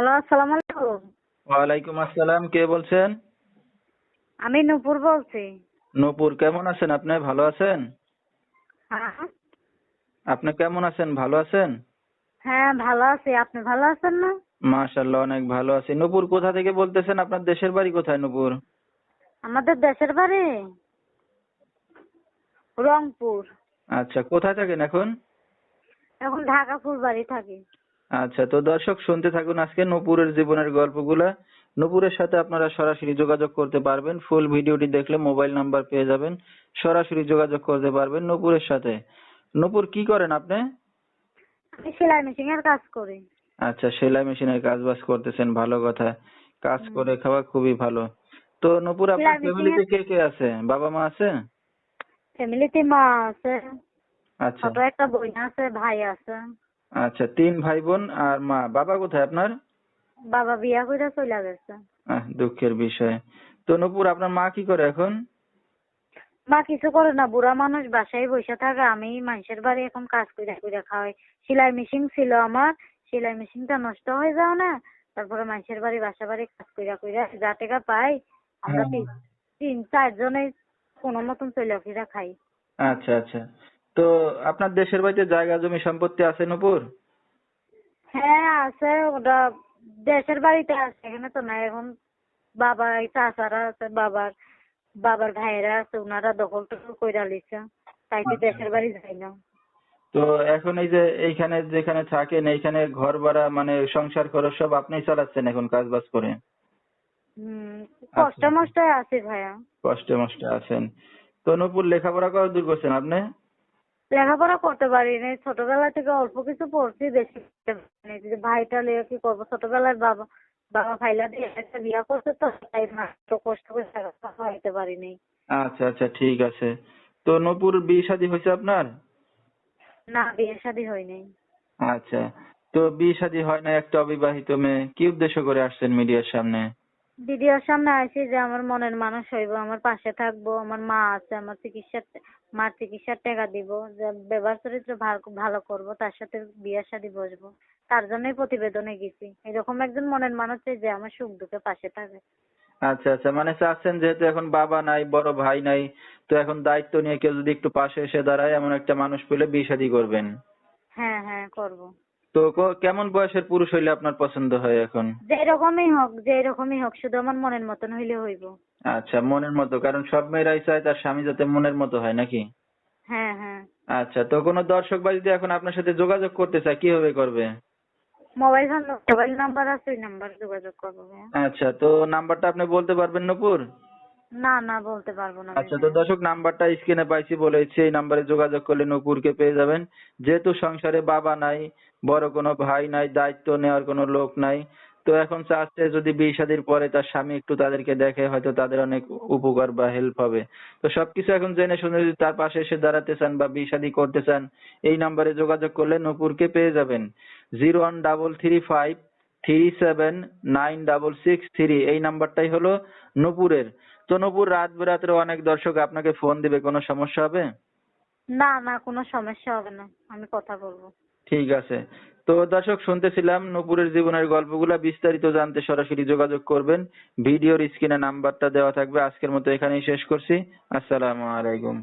Hello আসসালামু আলাইকুম। ওয়ালাইকুম আসসালাম কে বলছেন? আমি নূপুর বলছি। নূপুর কেমন আছেন আপনি? ভালো আছেন? হ্যাঁ। আপনি কেমন আছেন? ভালো আছেন? হ্যাঁ ভালো আছি। আপনি ভালো আছেন না? মাশাআল্লাহ অনেক ভালো আছি। নূপুর কোথা থেকে বলতেছেন? আপনার দেশের বাড়ি কোথায় নূপুর? আমাদের দেশের বাড়ি রংপুর। আচ্ছা কোথায় থাকেন এখন? এখন ঢাকা ফুলবাড়ি থাকি। আচ্ছা তো দর্শক শুনতে থাকুন আজকে নূপুরের জীবনের গল্পগুলা। নূপুরের সাথে আপনারা সরাসরি যোগাযোগ করতে পারবেন। ফুল ভিডিওটি দেখলে মোবাইল নাম্বার পেয়ে যাবেন। সরাসরি যোগাযোগ করতে পারবেন নূপুরের সাথে। নূপুর কি করেন আপনি? আমি সেলাই মেশিন এর কাজ করি। আচ্ছা সেলাই মেশিনের কাজ বাজ করতেছেন ভালো কথা। কাজ করে খাওয়া খুবই ভালো। তো নূপুর আপনার ফ্যামিলিতে কে কে আছে? বাবা মা আছে? ফ্যামিলিতে মা আছে। আচ্ছা। ছোট একটা বোন আছে ভাই আছে। আচ্ছা তিন ভাই বোন আর মা বাবা কোথায় আপনার? বাবা বিয়া করে চলে গেছে। দুঃখের বিষয়। তো নূপুর আপনার মা কি করে এখন? মা কিছু করে না বুড়া মানুষ বাসায় বসে থাকে। আমি মানুষের বাড়ি এখন কাজ করে করে খাওয়াই। সেলাই মেশিন ছিল আমার সেলাই মেশিনটা নষ্ট হয়ে যাও না। তারপরে মানুষের বাড়ি বাসা বাড়ি কাজ করে করে যা টাকা পাই আমরা হ্যাঁ। তিন- তিন চারজনে কোনো মতন চলে ফিরা খাই। আচ্ছা আচ্ছা। তো আপনার দেশের বাড়িতে জায়গা জমি সম্পত্তি আছে নূপুর? হ্যাঁ আছে ওটা দেশের বাড়িতে আছে এখানে তো না এখন বাবা এই চাচারা আছে বাবার বাবার ভাইয়েরা আছে ওনারা দখল টখল কইরা লিছে। তাই তো দেশের বাড়ি যাই না? তো এখন এই যে এইখানে যেখানে থাকেন এইখানে ঘর ভাড়া মানে সংসার খরচ সব আপনিই চালাচ্ছেন এখন কাজ বাজ করে? হুম কষ্ট মষ্ট আছে ভাইয়া। কষ্টে মষ্টে আছেন। তো নূপুর লেখাপড়া কত দূর করছেন আপনি? লেখাপড়া করতে পারি পারিনি। ছোটবেলা থেকে অল্প কিছু পড়ছি বেশি ভাইটা লিয়ে কি করব? ছোটবেলায় বাবা বাবা ফাইলা দিয়ে একটা বিয়া করছে তো তাই মাত্র কষ্ট করে লেখাপড়া হইতে পারিনি। আচ্ছা আচ্ছা ঠিক আছে। তো নূপুর বিয়ে শাদী হয়েছে আপনার? না বিয়ে শাদী হয়নি। আচ্ছা। তো বিয়ে শাদী হয় না একটা অবিবাহিত মেয়ে। কি উদ্দেশ্য করে আসছেন মিডিয়ার সামনে? দিদির সামনে আসি যে আমার মনের মানুষ হইব আমার পাশে থাকব আমার মা আছে আমার চিকিৎসার মার চিকিৎসার টাকা দিব যে ব্যবহার চরিত্র ভালো- করব তার সাথে বিয়ের শাদী বসবো। তার জন্যই প্রতিবেদনে গেছি। এরকম একজন মনের মানুষ যে আমার সুখ দুঃখে পাশে থাকে। আচ্ছা আচ্ছা মানে চাচ্ছেন যেহেতু এখন বাবা নাই বড় ভাই নাই তো এখন দায়িত্ব নিয়ে কেউ যদি একটু পাশে এসে দাঁড়ায় এমন একটা মানুষ পেলে বিয়ে শাদী করবেন। হ্যাঁ হ্যাঁ করব। তো কেমন বয়সের পুরুষ হইলে আপনার পছন্দ হয় এখন? যে রকমই হোক যে রকমই হোক শুধু আমার মনের মতন হইলে হইব। আচ্ছা মনের মতো কারণ সব মেয়েরাই চায় তার স্বামী যাতে মনের মতো হয় নাকি? হ্যাঁ হ্যাঁ। আচ্ছা তো কোনো দর্শক বা যদি এখন আপনার সাথে যোগাযোগ করতে চায় কীভাবে করবে? মোবাইল মোবাইল নাম্বার আছে ওই নাম্বার যোগাযোগ করব আচ্ছা তো নাম্বারটা আপনি বলতে পারবেন নপুর? না না বলতে পারব না আচ্ছা তো। দর্শক নাম্বারটা স্ক্রিনে পাইছি বলেছি এই নাম্বারে যোগাযোগ করলে নূপুরকে পেয়ে যাবেন। যেহেতু সংসারে বাবা নাই বড় কোনো ভাই নাই দায়িত্ব নেওয়ার কোনো লোক নাই তো এখন চাচ্ছে যদি বিয়ে শাদীর পরে তার স্বামী একটু তাদেরকে দেখে হয়তো তাদের অনেক উপকার বা হেল্প হবে। তো সবকিছু এখন জেনে শুনে যদি তার পাশে এসে দাঁড়াতে চান বা বিয়ে শাদী করতে চান এই নাম্বারে যোগাযোগ করলে নূপুরকে পেয়ে যাবেন। Zero one double three five three seven nine double six three এই নাম্বারটাই হলো নূপুরের। তো নূপুর রাত বেরাত্রে অনেক দর্শক আপনাকে ফোন দিবে কোনো সমস্যা হবে? না না কোনো সমস্যা হবে না। আমি কথা বলব। ঠিক আছে। তো দর্শক শুনতেছিলাম নূপুরের জীবনের গল্পগুলো বিস্তারিত জানতে সরাসরি যোগাযোগ করবেন। ভিডিওর স্ক্রিনে নাম্বারটা দেওয়া থাকবে। আজকের মতো এখানেই শেষ করছি। আসসালামু আলাইকুম।